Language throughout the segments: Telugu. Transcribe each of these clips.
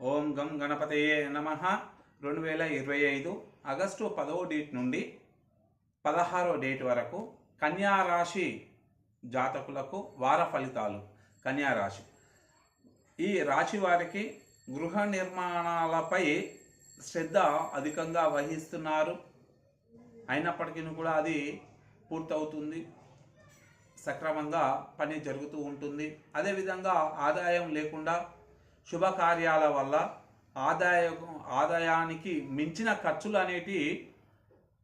ఓం గం గణపతయే నమ. రెండు వేల ఇరవై ఐదు ఆగస్టు పదవ డేట్ నుండి పదహారో డేట్ వరకు కన్యా రాశి జాతకులకు వార ఫలితాలు. కన్యా రాశి. ఈ రాశి వారికి గృహ నిర్మాణాలపై శ్రద్ధ అధికంగా వహిస్తున్నారు. అయినప్పటికీ కూడా అది పూర్తవుతుంది. సక్రమంగా పని జరుగుతూ ఉంటుంది. అదేవిధంగా ఆదాయం లేకుండా శుభకార్యాల వల్ల ఆదాయ ఆదాయానికి మించిన ఖర్చులు అనేటివి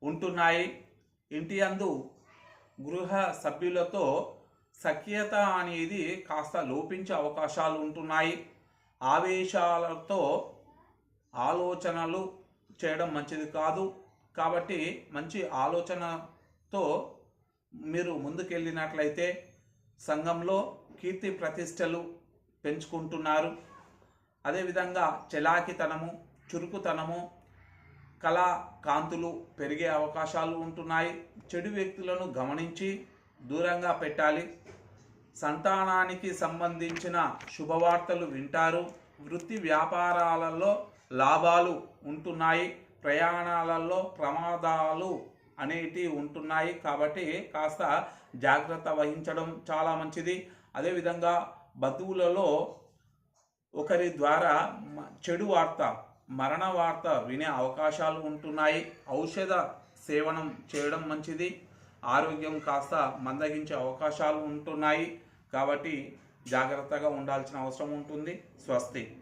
ఉంటున్నాయి. ఇంటి అందు గృహ సభ్యులతో సఖ్యత అనేది కాస్త లోపించే అవకాశాలు ఉంటున్నాయి. ఆవేశాలతో ఆలోచనలు చేయడం మంచిది కాదు. కాబట్టి మంచి ఆలోచనతో మీరు ముందుకెళ్ళినట్లయితే సంఘంలో కీర్తి ప్రతిష్టలు పెంచుకుంటున్నారు. అదేవిధంగా చలాకితనము చురుకుతనము కళా కాంతులు పెరిగే అవకాశాలు ఉంటున్నాయి. చెడు వ్యక్తులను గమనించి దూరంగా పెట్టాలి. సంతానానికి సంబంధించిన శుభవార్తలు వింటారు. వృత్తి వ్యాపారాలలో లాభాలు ఉంటున్నాయి. ప్రయాణాలలో ప్రమాదాలు అనేటివి ఉంటున్నాయి. కాబట్టి కాస్త జాగ్రత్త వహించడం చాలా మంచిది. అదేవిధంగా బంధువులలో ఒకరి ద్వారా చెడు వార్త మరణ వార్త వినే అవకాశాలు ఉంటున్నాయి. ఔషధ సేవనం చేయడం మంచిది. ఆరోగ్యం కాస్త మందగించే అవకాశాలు ఉంటున్నాయి. కాబట్టి జాగ్రత్తగా ఉండాల్సిన అవసరం ఉంటుంది. స్వస్తి.